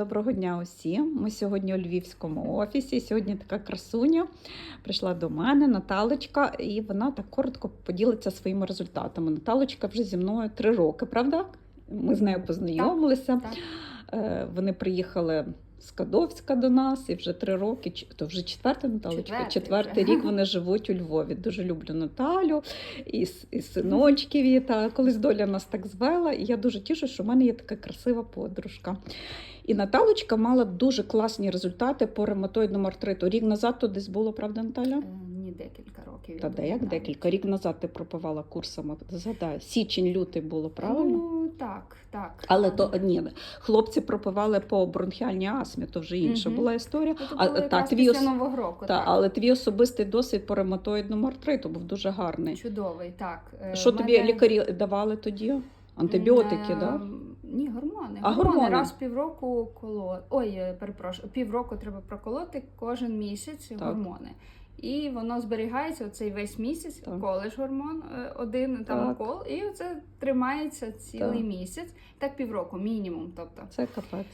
Доброго дня усім. Ми сьогодні у Львівському офісі. Сьогодні така красуня прийшла до мене, Наталочка, і вона так коротко поділиться своїми результатами. Наталочка вже зі мною три роки, правда? Ми з нею познайомилися. Так. так. Вони приїхали з Кадовська до нас і вже три роки, то вже четвертий Наталочка, Четвертий четвертий рік вони живуть у Львові. Дуже люблю Наталю і, і синочків. її, Та колись доля нас так звела. І я дуже тішу, що в мене є така красива подружка. І Наталочка мала дуже класні результати по ревматоїдному артриту. Рік назад то десь було, правда, Наталя? Е, Ні, декілька років. Та де як декілька. Рік назад ти пропивала курсами. Згадай, січень, лютий було, правильно? Ну, так, так. Але то ні, хлопці пропивали по бронхіальній астмі, то вже інша Мгм. була історія. Ну, А, було та, твій ос- Нового року. Та, так. але твій особистий досвід по ревматоїдному артриту був дуже гарний. Чудовий, так. Е, Що в тобі мене, лікарі давали тоді? Антибіотики, е, да? Ні, гормони. А гормони? Раз півроку коло. Ой, е, перепрошую, півроку треба проколоти кожен місяць Так. гормони. І воно зберігається оцей весь місяць, Так. колиш гормон е, один там Так. укол, і це тримається цілий Так. місяць, так півроку, мінімум. Тобто. Це капець.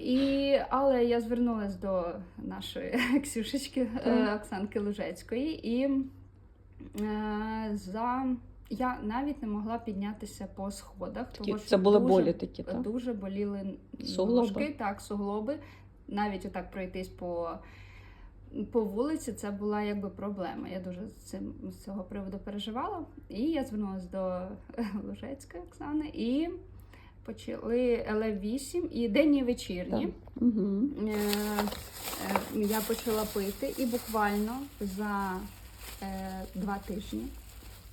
І, але я звернулася до нашої Ксюшечки е, Так. Оксанки Лужецької, і е, за я навіть не могла піднятися по сходах, Такі, тому що це були дуже, болі такі, так? дуже боліли Суглоби? ножки, так, суглоби. Навіть отак пройтись по, по вулиці, це була якби проблема. Я дуже з цим з цього приводу переживала. І я звернулася до Лужецької Оксани і почали ЛФ-8 і денні вечірні. Угу. Е, е, я почала пити, і буквально за е, два тижні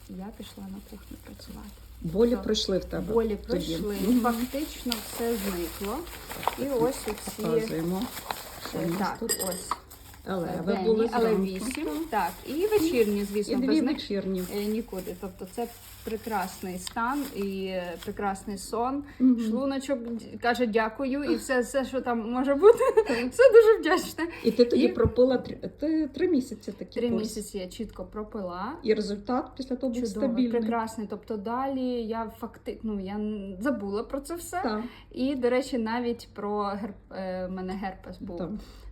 я пішла на кухню працювати. Болі Так. пройшли в тебе. Болі тоді. пройшли, Мгм. фактично все зникло. І ось оці Показуємо. Що у е, нас так, тут? ось Але ви денні, були але зранку. вісім. Так, і вечірні, І звісно, дві без них вечірні. е, нікуди. Тобто це прекрасний стан і е, прекрасний сон. Шлуночок каже дякую, і все, все, що там може бути, все дуже вдячне. І ти тоді І- пропила три, ти, три місяці такі Три курс. місяці я чітко пропила. І результат після того був стабільний. прекрасний. Тобто далі я факти... ну, я н- забула про це все. Так, І, до речі, навіть про герп... е, мене герпес був так,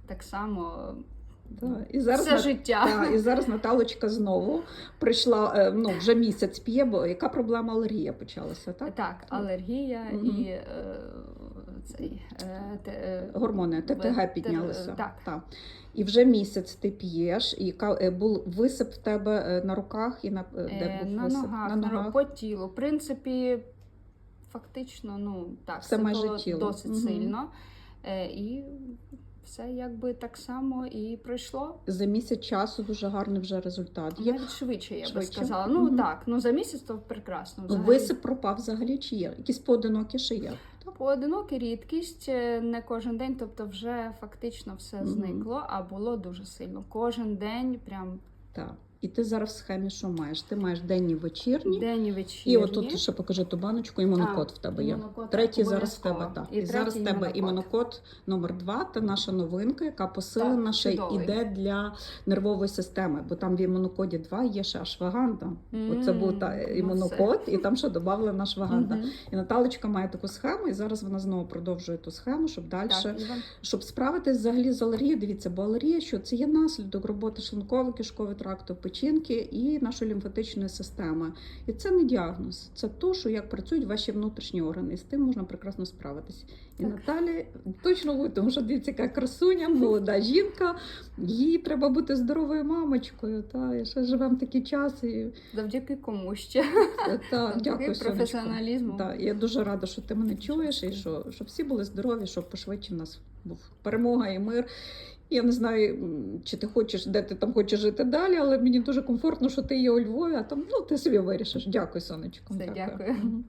так само так. І зараз все життя. Так, і зараз Наталочка знову прийшла, е, ну вже місяць п'є, бо яка проблема алергія почалася, так? Так, алергія Мгм. і е, цей е, те, е, Гормони те- ТТГ піднялися. Так. І вже місяць ти п'єш, і е, був висип в тебе на руках і на де був на висип? ногах, на ногах. по тілу. В принципі, фактично, ну так, Все майже було тіло. досить Мгм. сильно. І все якби так само і пройшло. За місяць часу дуже гарний вже результат. Є Навіть швидше, я би Швидше? сказала. Ну Мгм. так, ну за місяць то прекрасно. Взагалі. висип пропав взагалі чи є? Якісь поодинокі ще є. Поодинокі рідкість, е, не кожен день, тобто вже фактично все Мгм. зникло, а було дуже сильно. Кожен день, прям Так. І ти зараз в схемі що маєш? Ти маєш денні вечірні. день і І вечірні. отут ще покажи ту баночку, імунокод в тебе є. імунокод, Третій зараз в тебе так. І І, зараз в тебе імунокод. імунокод номер 2 Це наша новинка, яка посилена Так, ще іде для нервової системи, бо там в імунокоді 2 є ще ашваганда. Оце був та М, ну імунокод, і там ще додавлена ашваганда. Мгм. І Наталочка має таку схему, і зараз вона знову продовжує ту схему, щоб далі, щоб справитись взагалі з алергією. Дивіться, бо алергія, що це є наслідок роботи шлунково-кишкового тракту, печінки і нашої лімфатичної системи. І це не діагноз, це то, що як працюють ваші внутрішні органи, і з тим можна прекрасно справитись. І Наталі точно ви, тому що дивіться, яка красуня, молода жінка. Їй треба бути здоровою мамочкою. Та і ще живемо такий час. І Завдяки кому ще. та, дякую професіоналізму. Да, я дуже рада, що ти мене чуєш, і що, щоб всі були здорові, щоб пошвидше в нас був перемога і мир. Я не знаю, чи ти хочеш, де ти там хочеш жити далі, але мені дуже комфортно, що ти є у Львові, а там ну ти собі вирішиш. Дякую, сонечко. Все, дякую. Мгм.